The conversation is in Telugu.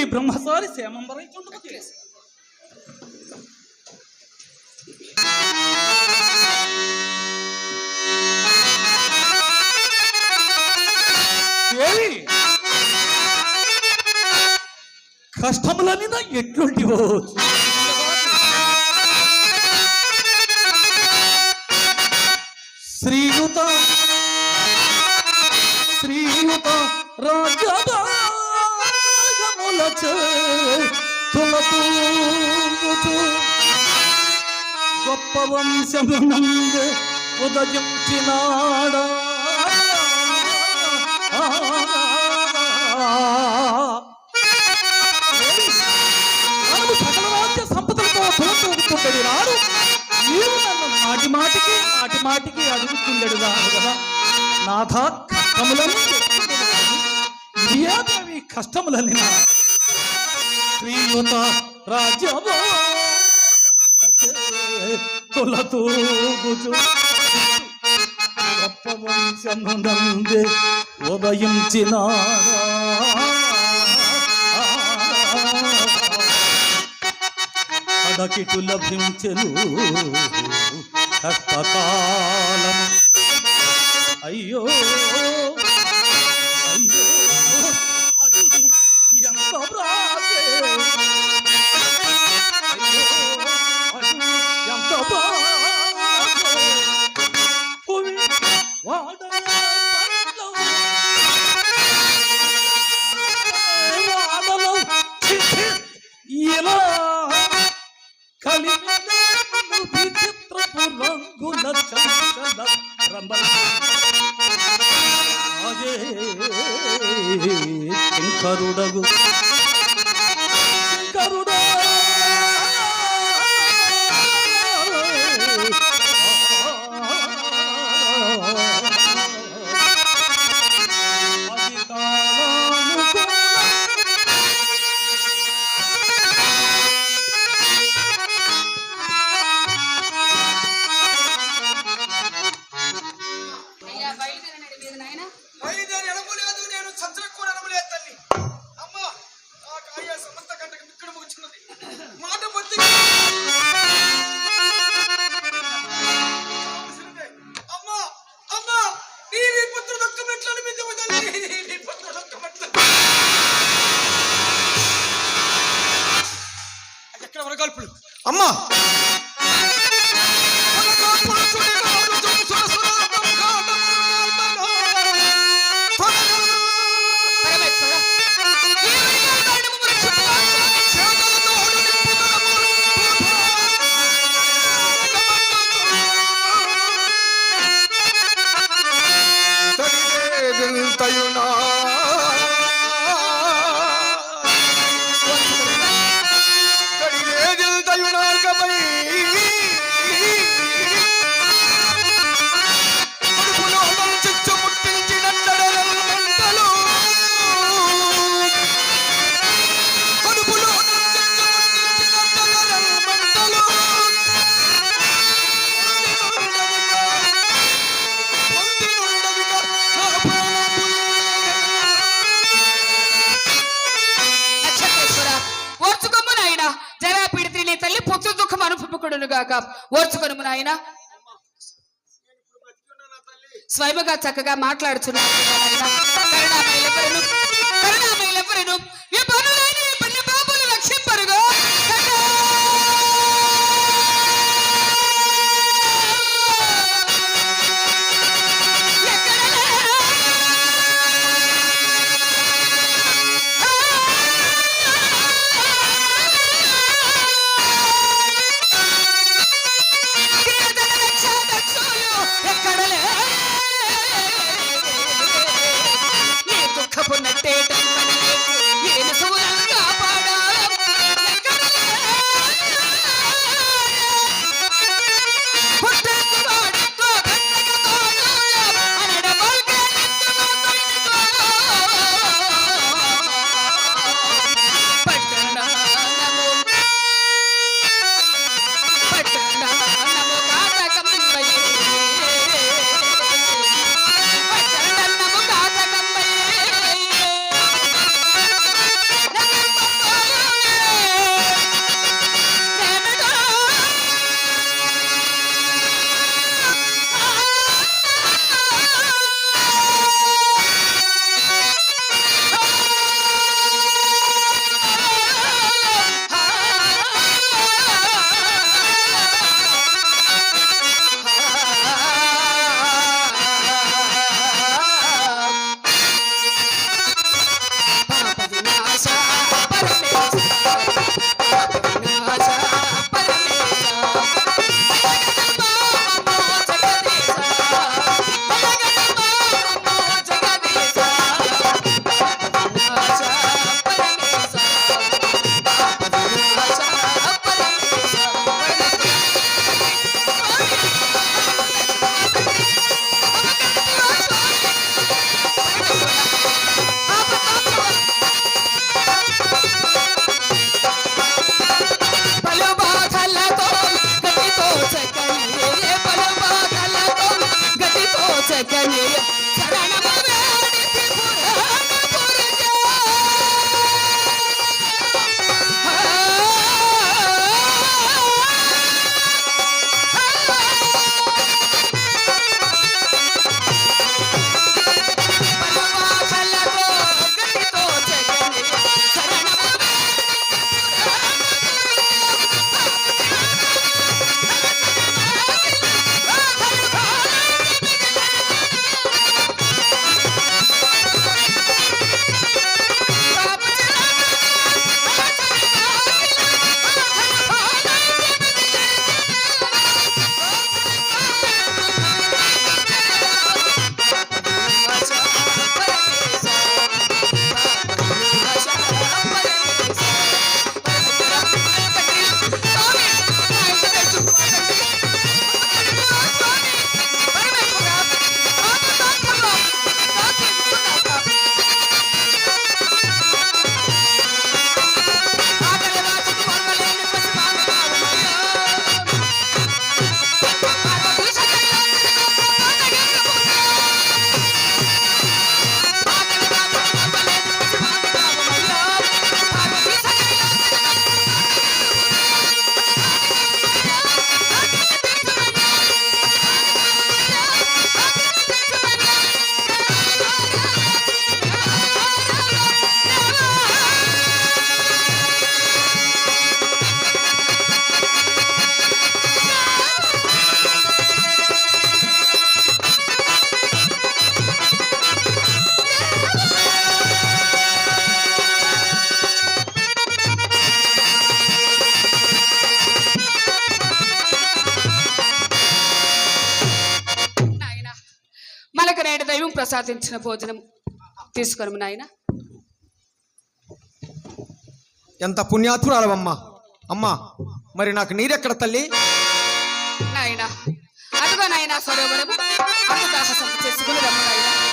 ഈ ബ്രഹ്മസാരി സേമം പറയിച്ചുകൊണ്ട് కష్టములని ఎట్లుంటివో శ్రీయుత శ్రీయుత రాజా తులతూ గొప్ప వంశమునందు ఉదయించినాడా సకలరాజ్య సంపదలతో తులతూగుతుండడు రాడు నీవు నన్ను మాటి మాటికి మాటి మాటికి అడుగుతుండడు కదా. నాథ కష్టములను కష్టములని నా శ్రీయుత రాజ్యము? తొలతూగుచు గొప్ప అడకిటు లభించెను అయ్యో রচ্ছ Ama గాక. ఓర్చుకొని నాయన. స్వయముగా చక్కగా మాట్లాడుచున్నారు ಕನಿಯ ಶರಣ ప్రసాదించిన భోజనం తీసుకొని నాయన. ఎంత పుణ్యాత్మురాలవమ్మా. అమ్మా మరి నాకు నీరెక్కడ తల్లి? నాయన అదుగో నాయన సరోవరము. అటు దాహసం చేసుకుని రమ్ము నాయన.